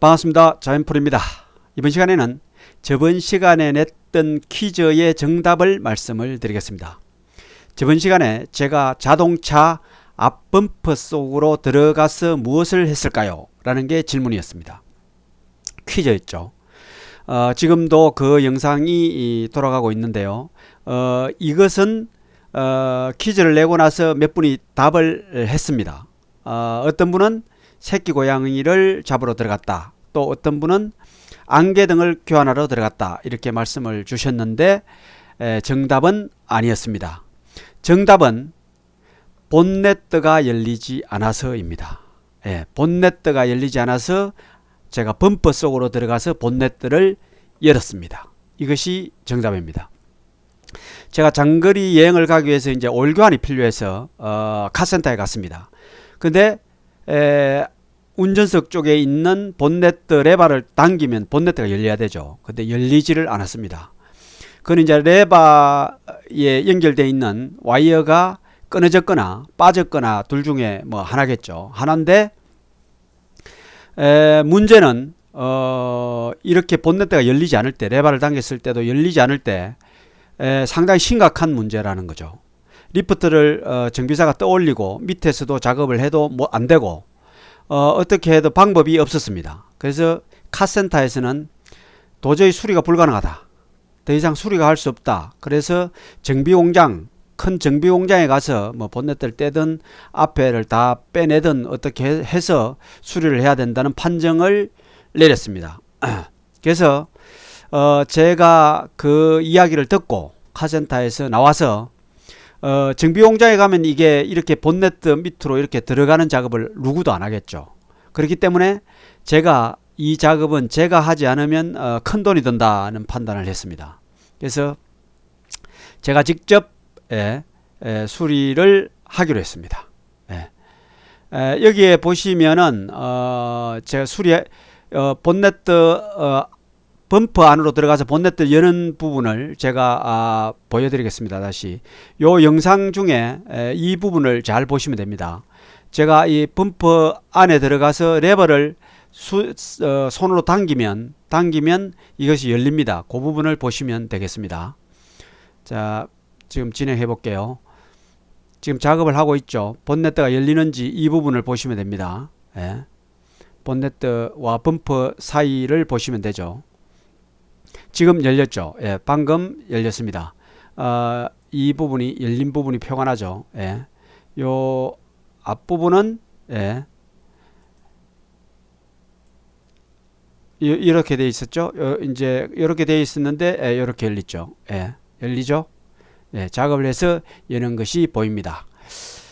반갑습니다. 자연풀입니다. 이번 시간에는 저번 시간에 냈던 퀴즈의 정답을 말씀을 드리겠습니다. 저번 시간에 제가 자동차 앞범퍼 속으로 들어가서 무엇을 했을까요? 라는 게 질문이었습니다. 퀴즈였죠. 어, 지금도 그 영상이 이, 돌아가고 있는데요. 어, 이것은 어, 퀴즈를 내고 나서 몇 분이 답을 했습니다. 어, 어떤 분은 새끼 고양이를 잡으러 들어갔다. 또 어떤 분은 안개 등을 교환하러 들어갔다. 이렇게 말씀을 주셨는데 에, 정답은 아니었습니다. 정답은 본네트가 열리지 않아서입니다. 예, 본네트가 열리지 않아서 제가 범퍼 속으로 들어가서 본네트를 열었습니다. 이것이 정답입니다. 제가 장거리 여행을 가기 위해서 이제 올교환이 필요해서 어, 카센터에 갔습니다. 근데 에, 운전석 쪽에 있는 본네트 레바를 당기면 본네트가 열려야 되죠. 근데 열리지를 않았습니다. 그건 이제 레바에 연결되어 있는 와이어가 끊어졌거나 빠졌거나 둘 중에 뭐 하나겠죠. 하나인데 에, 문제는 어, 이렇게 본네트가 열리지 않을 때 레바를 당겼을 때도 열리지 않을 때 에, 상당히 심각한 문제라는 거죠. 리프트를 어, 정비사가 떠올리고 밑에서도 작업을 해도 뭐 안 되고 어, 어떻게 해도 방법이 없었습니다. 그래서 카센터에서는 도저히 수리가 불가능하다. 더 이상 수리가 할 수 없다. 그래서 정비 공장 큰 정비 공장에 가서 뭐 본네트를 떼든 앞에를 다 빼내든 어떻게 해서 수리를 해야 된다는 판정을 내렸습니다. 그래서 어 제가 그 이야기를 듣고 카센터에서 나와서 어 정비공장에 가면 이게 이렇게 본네트 밑으로 이렇게 들어가는 작업을 누구도 안 하겠죠. 그렇기 때문에 제가 이 작업은 제가 하지 않으면 어, 큰 돈이 든다는 판단을 했습니다. 그래서 제가 직접 예, 예, 수리를 하기로 했습니다. 예. 에, 여기에 보시면은 어, 제가 수리 어, 본네트 어, 범퍼 안으로 들어가서 본네트 여는 부분을 제가 아, 보여드리겠습니다. 다시 요 영상 중에 에, 이 부분을 잘 보시면 됩니다. 제가 이 범퍼 안에 들어가서 레버를 수, 어, 손으로 당기면 당기면 이것이 열립니다. 그 부분을 보시면 되겠습니다. 자, 지금 진행해 볼게요. 지금 작업을 하고 있죠. 본네트가 열리는지 이 부분을 보시면 됩니다. 예. 본네트와 범퍼 사이를 보시면 되죠. 지금 열렸죠. 예, 방금 열렸습니다. 어, 이 부분이 열린 부분이 표가 나죠. 예. 요 앞부분은 예. 이- 이렇게 돼 있었죠. 어, 이제 이렇게 돼 있었는데 예, 이렇게 열리죠. 예. 열리죠. 예, 작업을 해서 여는 것이 보입니다.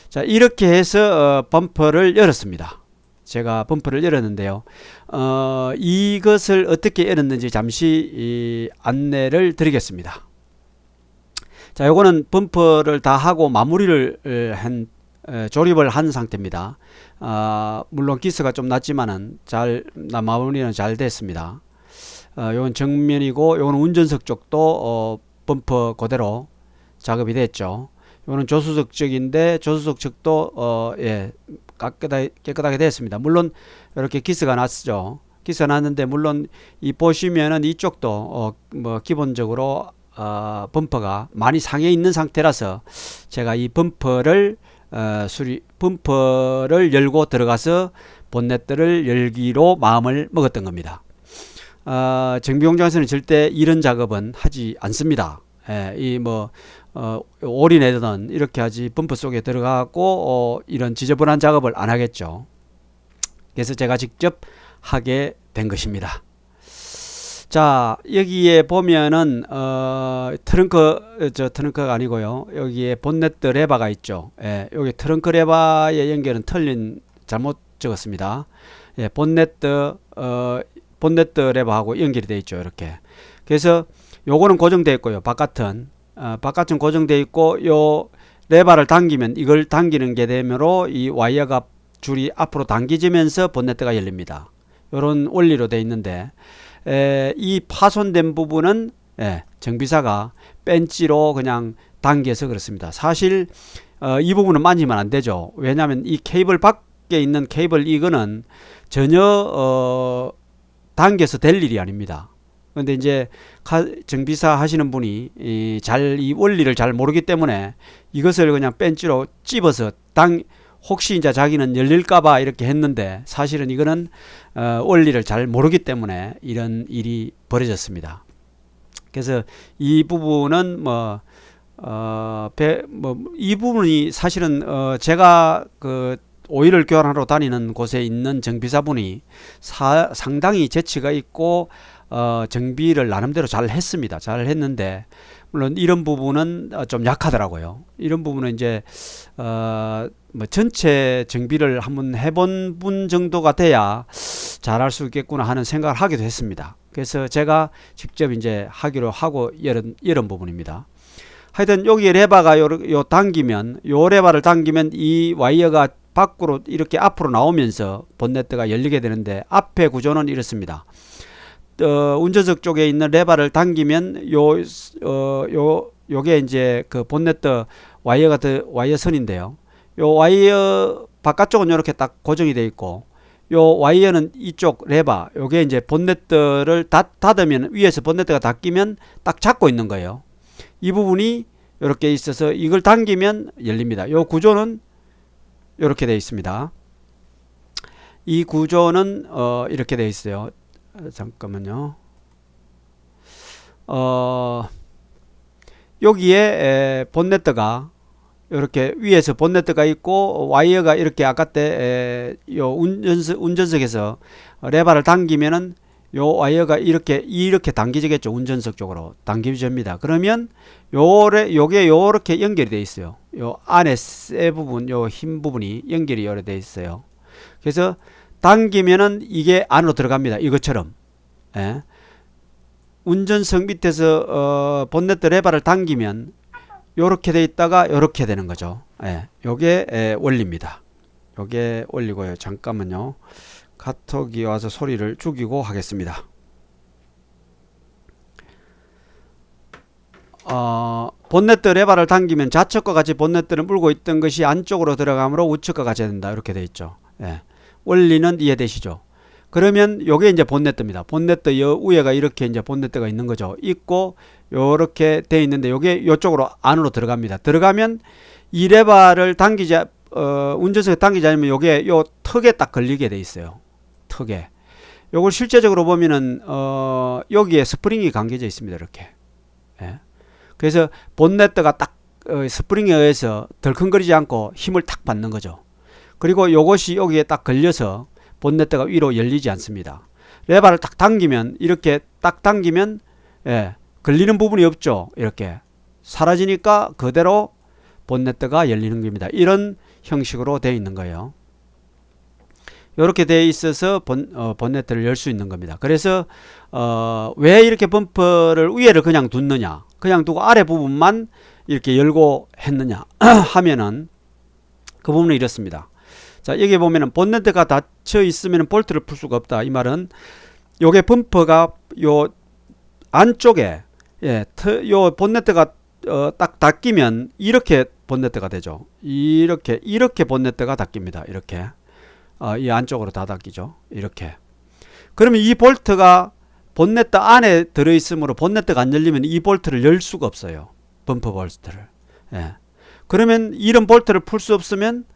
자, 이렇게 해서 어, 범퍼를 열었습니다. 제가 범퍼를 열었는데요. 어, 이것을 어떻게 열었는지 잠시 이 안내를 드리겠습니다. 자, 요거는 범퍼를 다 하고 마무리를 에, 한 에, 조립을 한 상태입니다. 아, 물론 기스가 좀 났지만은 잘 나- 마무리는 잘 됐습니다. 어, 요건 정면이고 요건 운전석 쪽도 어, 범퍼 그대로 작업이 됐죠. 요거는 조수석 쪽인데 조수석 측도 어, 예, 깨끗하게, 깨끗하게 됐습니다. 물론 이렇게 기스가 났죠. 기스가 났는데 물론 이 보시면은 이쪽도 어, 뭐 기본적으로 어, 범퍼가 많이 상해 있는 상태라서 제가 이 범퍼를 어, 수리 범퍼를 열고 들어가서 본넷들을 열기로 마음을 먹었던 겁니다. 어, 정비 공장에서는 절대 이런 작업은 하지 않습니다. 예, 이뭐 어, 올인해든 이렇게 하지 범퍼 속에 들어가고 어, 이런 지저분한 작업을 안 하겠죠. 그래서 제가 직접 하게 된 것입니다. 자 여기에 보면은 어, 트렁크 저 트렁크가 아니고요. 여기에 본네트 레바가 있죠. 예, 여기 트렁크 레바의 연결은 틀린 잘못 적었습니다. 예, 본네트 어, 본네트 레바하고 연결이 되어 있죠 이렇게. 그래서 요거는 고정되어 있고요 바깥은 어, 바깥은 고정되어 있고 요 레바를 당기면 이걸 당기는 게 되므로 이 와이어가 줄이 앞으로 당기지면서 본네트가 열립니다 요런 원리로 되어 있는데 에, 이 파손된 부분은 예, 정비사가 벤치로 그냥 당겨서 그렇습니다. 사실 어, 이 부분은 만지면 안 되죠. 왜냐하면 이 케이블 밖에 있는 케이블 이거는 전혀 어, 당겨서 될 일이 아닙니다. 근데 이제 카- 정비사 하시는 분이 잘 이 원리를 잘 모르기 때문에 이것을 그냥 벤치로 찝어서 당 혹시 이제 자기는 열릴까봐 이렇게 했는데 사실은 이거는 어, 원리를 잘 모르기 때문에 이런 일이 벌어졌습니다. 그래서 이 부분은 뭐 어, 배, 뭐, 이 부분이 사실은, 어, 제가 그 오일을 교환하러 다니는 곳에 있는 정비사분이 사, 상당히 재치가 있고, 어, 정비를 나름대로 잘 했습니다. 잘 했는데, 물론 이런 부분은 어, 좀 약하더라고요. 이런 부분은 이제, 어, 뭐 전체 정비를 한번 해본 분 정도가 돼야 잘할 수 있겠구나 하는 생각을 하기도 했습니다. 그래서 제가 직접 이제 하기로 하고 이런, 이런 부분입니다. 하여튼 여기 레바가 요, 요 당기면 요 레바를 당기면 이 와이어가 밖으로 이렇게 앞으로 나오면서 본네트가 열리게 되는데 앞에 구조는 이렇습니다. 어, 운전석 쪽에 있는 레바를 당기면 요, 어, 요, 요게 이제 그 본네트 와이어가 더, 와이어 선인데요. 요 와이어 바깥쪽은 이렇게 딱 고정이 돼 있고 요 와이어는 이쪽 레바 요게 이제 본네트를 닫, 닫으면 위에서 본네트가 닫히면 딱 잡고 있는 거예요. 이 부분이 이렇게 있어서 이걸 당기면 열립니다. 요 구조는 이렇게 되어 있습니다. 이 구조는 어 이렇게 되어 있어요. 어, 잠깐만요. 어 여기에 에, 본네트가 이렇게 위에서 본네트가 있고 와이어가 이렇게 아까 때 요 운전석 운전석에서 레바를 당기면은 요 와이어가 이렇게 이렇게 당겨지겠죠 운전석 쪽으로 당겨집니다. 그러면 요래 요게 요렇게 연결이 돼 있어요. 요 안에 쇠 부분 요 흰 부분이 연결이 요래 돼 있어요. 그래서 당기면은 이게 안으로 들어갑니다. 이것처럼 예. 운전석 밑에서 어, 본네트 레바를 당기면 요렇게 돼 있다가 요렇게 되는 거죠. 예. 요게 예, 원리입니다. 요게 원리고요. 잠깐만요. 카톡이 와서 소리를 죽이고 하겠습니다. 어, 본네트 레바를 당기면 좌측과 같이 본네트를 물고 있던 것이 안쪽으로 들어가므로 우측과 같이 된다. 이렇게 돼 있죠. 예. 원리는 이해되시죠? 그러면 요게 이제 본네트입니다. 본네트 여 위에가 이렇게 이제 본네트가 있는 거죠. 있고 요렇게 돼 있는데 요게 요쪽으로 안으로 들어갑니다. 들어가면 이 레바를 당기자 어, 운전석에 당기지 않으면 요게 요 턱에 딱 걸리게 돼 있어요. 턱에. 요걸 실제적으로 보면은 어, 여기에 스프링이 감겨져 있습니다. 이렇게. 예. 그래서 본네트가 딱 어, 스프링에 의해서 덜컹거리지 않고 힘을 탁 받는 거죠. 그리고 요것이 여기에 딱 걸려서 본네트가 위로 열리지 않습니다. 레바를 딱 당기면 이렇게 딱 당기면 예, 걸리는 부분이 없죠. 이렇게 사라지니까 그대로 본네트가 열리는 겁니다. 이런 형식으로 되어 있는 거예요. 이렇게 되어 있어서 본, 어, 본네트를 열 수 있는 겁니다. 그래서 어, 왜 이렇게 범퍼를 위에를 그냥 뒀느냐? 그냥 두고 아래 부분만 이렇게 열고 했느냐 하면은 그 부분은 이렇습니다. 자 여기 보면은 본네트가 닫혀 있으면 볼트를 풀 수가 없다. 이 말은 요게 범퍼가 요 안쪽에 예, 트, 요 본네트가 어, 딱 닫히면 이렇게 본네트가 되죠. 이렇게 이렇게 본네트가 닫힙니다. 이렇게 어, 이 안쪽으로 다 닫히죠. 이렇게. 그러면 이 볼트가 본네트 안에 들어 있으므로 본네트가 안 열리면 이 볼트를 열 수가 없어요. 범퍼 볼트를. 예. 그러면 이런 볼트를 풀 수 없으면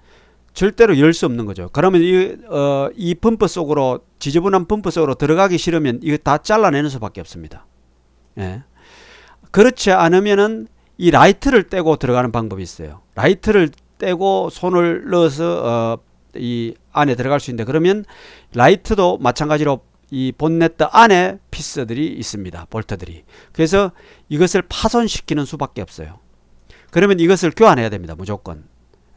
절대로 열 수 없는 거죠. 그러면 이, 어, 이 범퍼 속으로 지저분한 범퍼 속으로 들어가기 싫으면 이거 다 잘라내는 수밖에 없습니다. 예. 그렇지 않으면은 이 라이트를 떼고 들어가는 방법이 있어요. 라이트를 떼고 손을 넣어서 어, 이 안에 들어갈 수 있는데 그러면 라이트도 마찬가지로 이 본네트 안에 피스들이 있습니다. 볼트들이. 그래서 이것을 파손시키는 수밖에 없어요. 그러면 이것을 교환해야 됩니다. 무조건.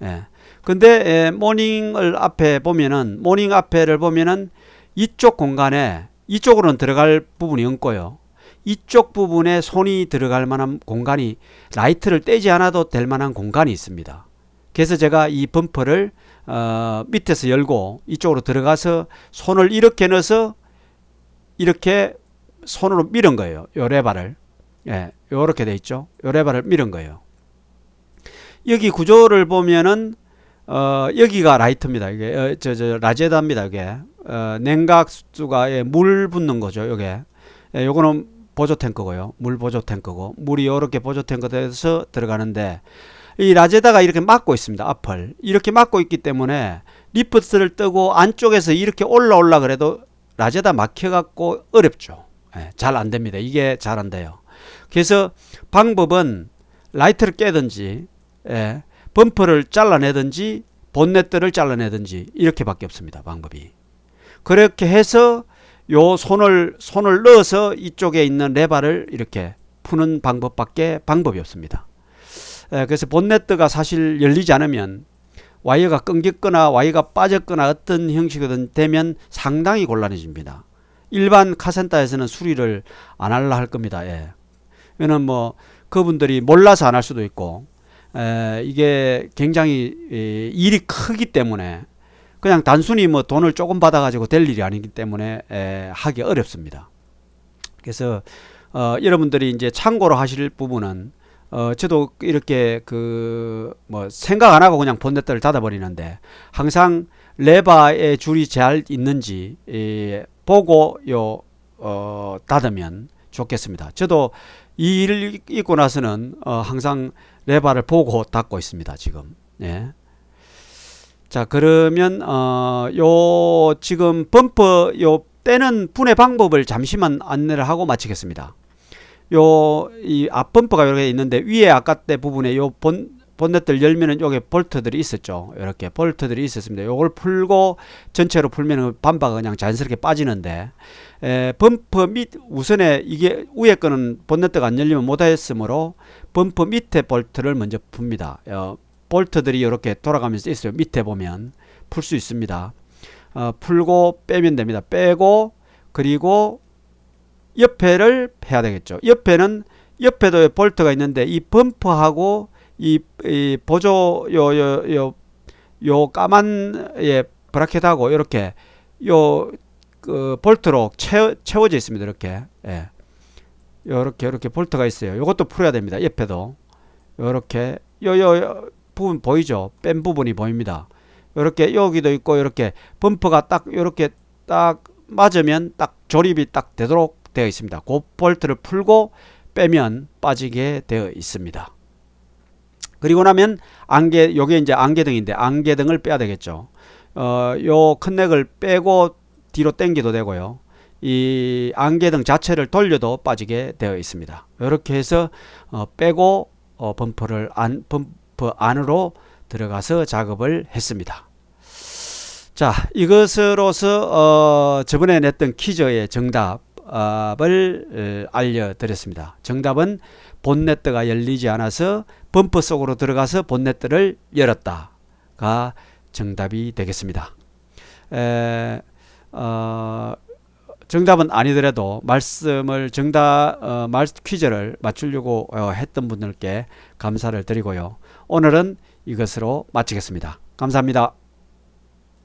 예. 근데 에, 모닝을 앞에 보면은 모닝 앞에를 보면은 이쪽 공간에 이쪽으로는 들어갈 부분이 없고요. 이쪽 부분에 손이 들어갈 만한 공간이 라이트를 떼지 않아도 될 만한 공간이 있습니다. 그래서 제가 이 범퍼를 어, 밑에서 열고 이쪽으로 들어가서 손을 이렇게 넣어서 이렇게 손으로 밀은 거예요. 요 레바를. 예, 요렇게 돼 있죠. 요 레바를 밀은 거예요. 여기 구조를 보면은 어, 여기가 라이트입니다. 이게 어, 저, 저 라제다입니다. 이게 어, 냉각 수가 예, 물 붓는 거죠. 요게 예, 요거는 보조 탱크고요. 물 보조 탱크고 물이 이렇게 보조 탱크 돼서 들어가는데 이 라제다가 이렇게 막고 있습니다. 앞을 이렇게 막고 있기 때문에 리프트를 뜨고 안쪽에서 이렇게 올라올라 그래도 라제다 막혀갖고 어렵죠. 예, 잘 안 됩니다. 이게 잘 안 돼요. 그래서 방법은 라이트를 깨든지 예, 범퍼를 잘라내든지 본넷들을 잘라내든지 이렇게밖에 없습니다. 방법이. 그렇게 해서 요 손을 손을 넣어서 이쪽에 있는 레바를 이렇게 푸는 방법밖에 방법이 없습니다. 예, 그래서 본네트가 사실 열리지 않으면 와이어가 끊겼거나 와이어가 빠졌거나 어떤 형식이든 되면 상당히 곤란해집니다. 일반 카센터에서는 수리를 안 할라 할 겁니다. 예. 이는 뭐 그분들이 몰라서 안 할 수도 있고 에, 이게 굉장히 이, 일이 크기 때문에 그냥 단순히 뭐 돈을 조금 받아가지고 될 일이 아니기 때문에 에, 하기 어렵습니다. 그래서 어, 여러분들이 이제 참고로 하실 부분은 어, 저도 이렇게 그 뭐 생각 안 하고 그냥 본넷들을 닫아버리는데 항상 레바의 줄이 잘 있는지 이, 보고 요 어, 닫으면 좋겠습니다. 저도 이 일을 있고 나서는 어, 항상 레바를 보고 닫고 있습니다. 지금. 예. 자 그러면 어, 요 지금 범퍼 요 떼는 분해 방법을 잠시만 안내를 하고 마치겠습니다. 요 이 앞 범퍼가 이렇게 있는데 위에 아까 때 부분에 요 본 본넷들 열면은 여기 볼트들이 있었죠. 이렇게 볼트들이 있었습니다. 요걸 풀고 전체로 풀면은 반바가 그냥 자연스럽게 빠지는데 에, 범퍼 밑 우선에 이게 위에 거는 본넷대가 안 열리면 못했으므로 범퍼 밑에 볼트를 먼저 풉니다. 어, 볼트들이 이렇게 돌아가면서 있어요. 밑에 보면 풀 수 있습니다. 어, 풀고 빼면 됩니다. 빼고 그리고 옆에를 해야 되겠죠. 옆에는 옆에도 볼트가 있는데 이 범퍼하고 이, 이 보조 요 요 요 요 까만 예 브라켓하고 이렇게 요 그 볼트로 채워, 채워져 있습니다. 이렇게 예. 요렇게 이렇게 볼트가 있어요. 요것도 풀어야 됩니다. 옆에도 요렇게 요요 부분 보이죠? 뺀 부분이 보입니다. 요렇게 여기도 있고 이렇게 범퍼가 딱 요렇게 딱 맞으면 딱 조립이 딱 되도록 되어 있습니다. 그 볼트를 풀고 빼면 빠지게 되어 있습니다. 그리고 나면 안개 요게 이제 안개등인데 안개등을 빼야 되겠죠. 어, 요 큰 넥을 빼고 뒤로 당겨도 되고요. 이 안개등 자체를 돌려도 빠지게 되어 있습니다. 이렇게 해서 어, 빼고 어, 범퍼를 안 범퍼 안으로 들어가서 작업을 했습니다. 자, 이것으로서 어, 저번에 냈던 퀴즈의 정답을 알려드렸습니다. 정답은 본네트가 열리지 않아서 범퍼 속으로 들어가서 본네트를 열었다가 정답이 되겠습니다. 에, 어, 정답은 아니더라도 말씀을 정답 어, 말 퀴즈를 맞추려고 어, 했던 분들께 감사를 드리고요. 오늘은 이것으로 마치겠습니다. 감사합니다.